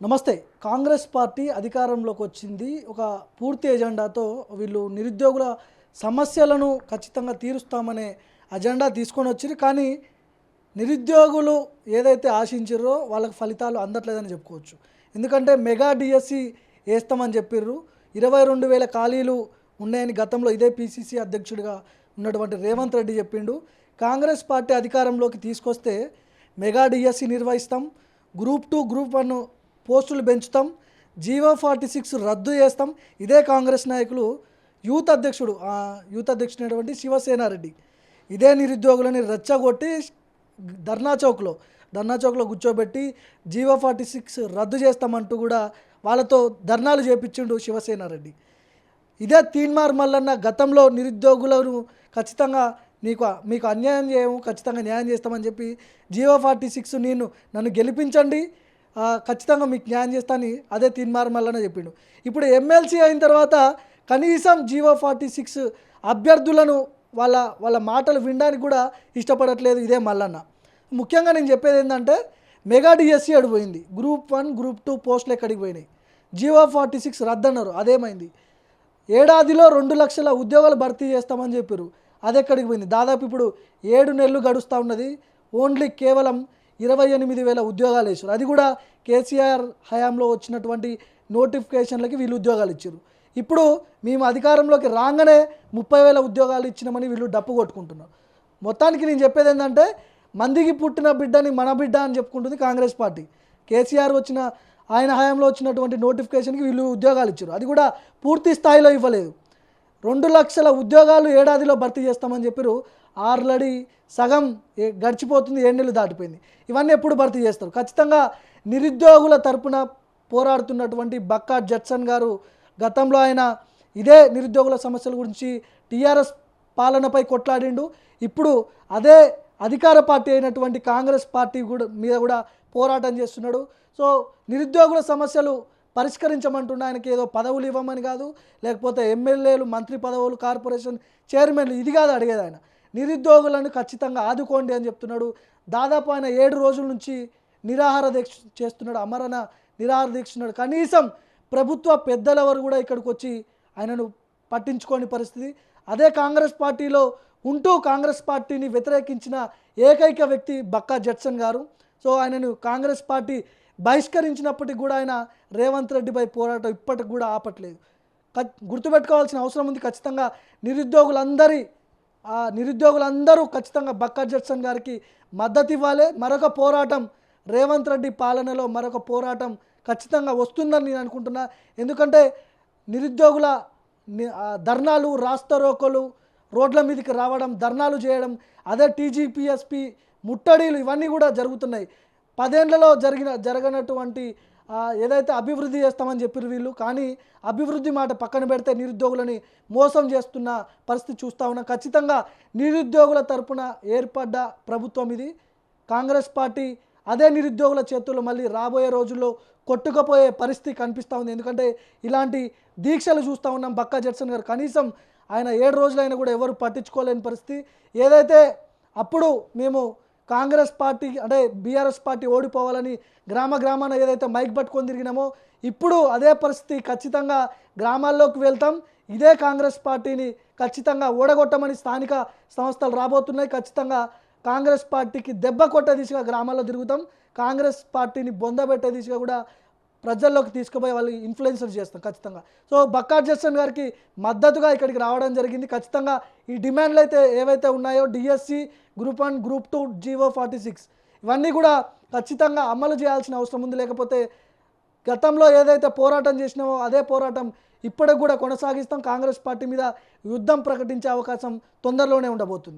నమస్తే. కాంగ్రెస్ పార్టీ అధికారంలోకి వచ్చింది. ఒక పూర్తి ఎజెండాతో వీళ్ళు నిరుద్యోగుల సమస్యలను ఖచ్చితంగా తీరుస్తామనే అజెండా తీసుకొని వచ్చిరు కానీ నిరుద్యోగులు ఏదైతే ఆశించారో వాళ్ళకి ఫలితాలు అందట్లేదని చెప్పుకోవచ్చు. ఎందుకంటే మెగా డిఎస్సి వేస్తామని చెప్పిర్రు. ఇరవై రెండు వేల ఖాళీలు ఉన్నాయని గతంలో ఇదే పిసిసి అధ్యక్షుడిగా ఉన్నటువంటి రేవంత్ రెడ్డి చెప్పిండు. కాంగ్రెస్ పార్టీ అధికారంలోకి తీసుకొస్తే మెగా డిఎస్సి నిర్వహిస్తాం. గ్రూప్ టూ గ్రూప్ వన్ పోస్టులు పెంచుతాం జీవో ఫార్టీ సిక్స్ రద్దు చేస్తాం. ఇదే కాంగ్రెస్ నాయకులు యూత్ అధ్యక్షుడు ఆ యూత్ అధ్యక్షుడైనటువంటి శివసేనారెడ్డి. ఇదే నిరుద్యోగులని రెచ్చగొట్టి ధర్నా చౌక్లో ధర్నా చౌక్లో కూర్చోబెట్టి జీవో ఫార్టీ సిక్స్ రద్దు చేస్తామంటూ కూడా వాళ్ళతో ధర్నాలు చేపించిండు శివసేనారెడ్డి. ఇదే తీన్మార్ మల్లన్న గతంలో నిరుద్యోగులను ఖచ్చితంగా నీకు మీకు అన్యాయం చేయము ఖచ్చితంగా న్యాయం చేస్తామని చెప్పి జీవో ఫార్టీ సిక్స్ నేను నన్ను గెలిపించండి. ఖచ్చితంగా మీకు న్యాయం చేస్తానని అదే తీన్మార్ మల్లన్న చెప్పిండు. ఇప్పుడు ఎమ్మెల్సీ అయిన తర్వాత కనీసం జీవో ఫార్టీ సిక్స్ అభ్యర్థులను వాళ్ళ వాళ్ళ మాటలు వినడానికి కూడా ఇష్టపడట్లేదు ఇదే మల్లన్న. ముఖ్యంగా నేను చెప్పేది ఏంటంటే మెగా డిఎస్సి అడిపోయింది గ్రూప్ వన్ గ్రూప్ టూ పోస్టులు ఎక్కడికి పోయినాయి? జీవో ఫార్టీ సిక్స్ రద్దన్నారు అదేమైంది? ఏడాదిలో రెండు లక్షల ఉద్యోగాలు భర్తీ చేస్తామని చెప్పారు అది ఎక్కడికి పోయింది? దాదాపు ఇప్పుడు ఏడు నెలలు గడుస్తూ ఉన్నది. ఓన్లీ కేవలం ఇరవై ఎనిమిది వేల ఉద్యోగాలు ఇచ్చారు అది కూడా కేసీఆర్ హయాంలో వచ్చినటువంటి నోటిఫికేషన్లకి వీళ్ళు ఉద్యోగాలు ఇచ్చారు. ఇప్పుడు మేము అధికారంలోకి రాగానే ముప్పై వేల ఉద్యోగాలు ఇచ్చినామని వీళ్ళు డప్పు కొట్టుకుంటున్నారు. మొత్తానికి నేను చెప్పేది ఏంటంటే మందికి పుట్టిన బిడ్డని మన బిడ్డ అని చెప్పుకుంటుంది కాంగ్రెస్ పార్టీ. కేసీఆర్ వచ్చిన ఆయన హయాంలో వచ్చినటువంటి నోటిఫికేషన్కి వీళ్ళు ఉద్యోగాలు ఇచ్చారు. అది కూడా పూర్తి స్థాయిలో ఇవ్వలేదు. రెండు లక్షల ఉద్యోగాలు ఏడాదిలో భర్తీ చేస్తామని చెప్పారు. ఆల్రెడీ సగం ఏ- గడిచిపోతుంది ఏడు దాటిపోయింది. ఇవన్నీ ఎప్పుడు భర్తీ చేస్తారు? ఖచ్చితంగా నిరుద్యోగుల తరపున పోరాడుతున్నటువంటి బక్కా జడ్సన్ గారు గతంలో ఆయన ఇదే నిరుద్యోగుల సమస్యల గురించి టీఆర్ఎస్ పాలనపై కొట్లాడిండు. ఇప్పుడు అదే అధికార పార్టీ అయినటువంటి కాంగ్రెస్ పార్టీ కూడా మీద కూడా పోరాటం చేస్తున్నాడు. సో నిరుద్యోగుల సమస్యలు పరిష్కరించమంటున్న ఆయనకి ఏదో పదవులు ఇవ్వమని కాదు లేకపోతే ఎమ్మెల్యేలు మంత్రి పదవులు కార్పొరేషన్ చైర్మన్లు ఇది కాదు అడిగేది ఆయన. నిరుద్యోగులను ఖచ్చితంగా ఆదుకోండి అని చెప్తున్నాడు. దాదాపు ఆయన ఏడు రోజుల నుంచి నిరాహార దీక్ష చేస్తున్నాడు అమరణ నిరాహార దీక్ష కనీసం ప్రభుత్వ పెద్దల వారు కూడా ఇక్కడికి వచ్చి ఆయనను పట్టించుకోని పరిస్థితి. అదే కాంగ్రెస్ పార్టీలో ఉంటూ కాంగ్రెస్ పార్టీని వ్యతిరేకించిన ఏకైక వ్యక్తి బక్కా జడ్సన్ గారు. సో ఆయనను కాంగ్రెస్ పార్టీ బహిష్కరించినప్పటికి కూడా ఆయన రేవంత్ రెడ్డిపై పోరాటం ఇప్పటికి కూడా ఆపట్లేదు. గుర్తుపెట్టుకోవాల్సిన అవసరం ఉంది. ఖచ్చితంగా నిరుద్యోగులందరి ఆ నిరుద్యోగులందరూ ఖచ్చితంగా బక్కా జడ్సన్ గారికి మద్దతు ఇవ్వాలి. మరొక పోరాటం రేవంత్ రెడ్డి పాలనలో మరొక పోరాటం ఖచ్చితంగా వస్తుందని నేను అనుకుంటున్నా. ఎందుకంటే నిరుద్యోగుల ధర్నాలు రాస్తరోకలు రోడ్ల మీదకి రావడం ధర్నాలు చేయడం అదే టీజీపీఎస్పీ ముట్టడీలు ఇవన్నీ కూడా జరుగుతున్నాయి. పదేళ్ళలో జరిగిన జరగనటువంటి ఏదైతే అభివృద్ధి చేస్తామని చెప్పారు వీళ్ళు కానీ అభివృద్ధి మాట పక్కన పెడితే నిరుద్యోగులని మోసం చేస్తున్న పరిస్థితి చూస్తూ ఉన్నాం. ఖచ్చితంగా నిరుద్యోగుల తరపున ఏర్పడ్డ ప్రభుత్వం ఇది. కాంగ్రెస్ పార్టీ అదే నిరుద్యోగుల చేతుల్లో మళ్ళీ రాబోయే రోజుల్లో కొట్టుకుపోయే పరిస్థితి కనిపిస్తూ ఉంది. ఎందుకంటే ఇలాంటి దీక్షలు చూస్తూ ఉన్నాం బక్కా జడ్సన్ గారు. కనీసం ఆయన ఏడు రోజులైనా కూడా ఎవరు పట్టించుకోలేని పరిస్థితి. ఏదైతే అప్పుడు మేము కాంగ్రెస్ పార్టీ అంటే బీఆర్ఎస్ పార్టీ ఓడిపోవాలని గ్రామ గ్రామాన ఏదైతే మైక్ పట్టుకొని తిరిగినామో ఇప్పుడు అదే పరిస్థితి ఖచ్చితంగా గ్రామాల్లోకి వెళ్తాం. ఇదే కాంగ్రెస్ పార్టీని ఖచ్చితంగా ఓడగొట్టమని స్థానిక సంస్థలు రాబోతున్నాయి. ఖచ్చితంగా కాంగ్రెస్ పార్టీకి దెబ్బ కొట్టే దిశగా గ్రామాల్లో తిరుగుతాం. కాంగ్రెస్ పార్టీని బొందబెట్టే దిశగా కూడా ప్రజల్లోకి తీసుకుపోయి వాళ్ళు ఇన్ఫ్లుయెన్సర్ చేస్తాం ఖచ్చితంగా. సో బక్కా జస్టన్ గారికి మద్దతుగా ఇక్కడికి రావడం జరిగింది. ఖచ్చితంగా ఈ డిమాండ్లు అయితే ఏవైతే ఉన్నాయో DSC group one group two GO forty six ఇవన్నీ కూడా ఖచ్చితంగా అమలు చేయాల్సిన అవసరం ఉంది. లేకపోతే గతంలో ఏదైతే పోరాటం చేసినామో అదే పోరాటం ఇప్పటికి కూడా కొనసాగిస్తాం. కాంగ్రెస్ పార్టీ మీద యుద్ధం ప్రకటించే అవకాశం తొందరలోనే ఉండబోతుంది.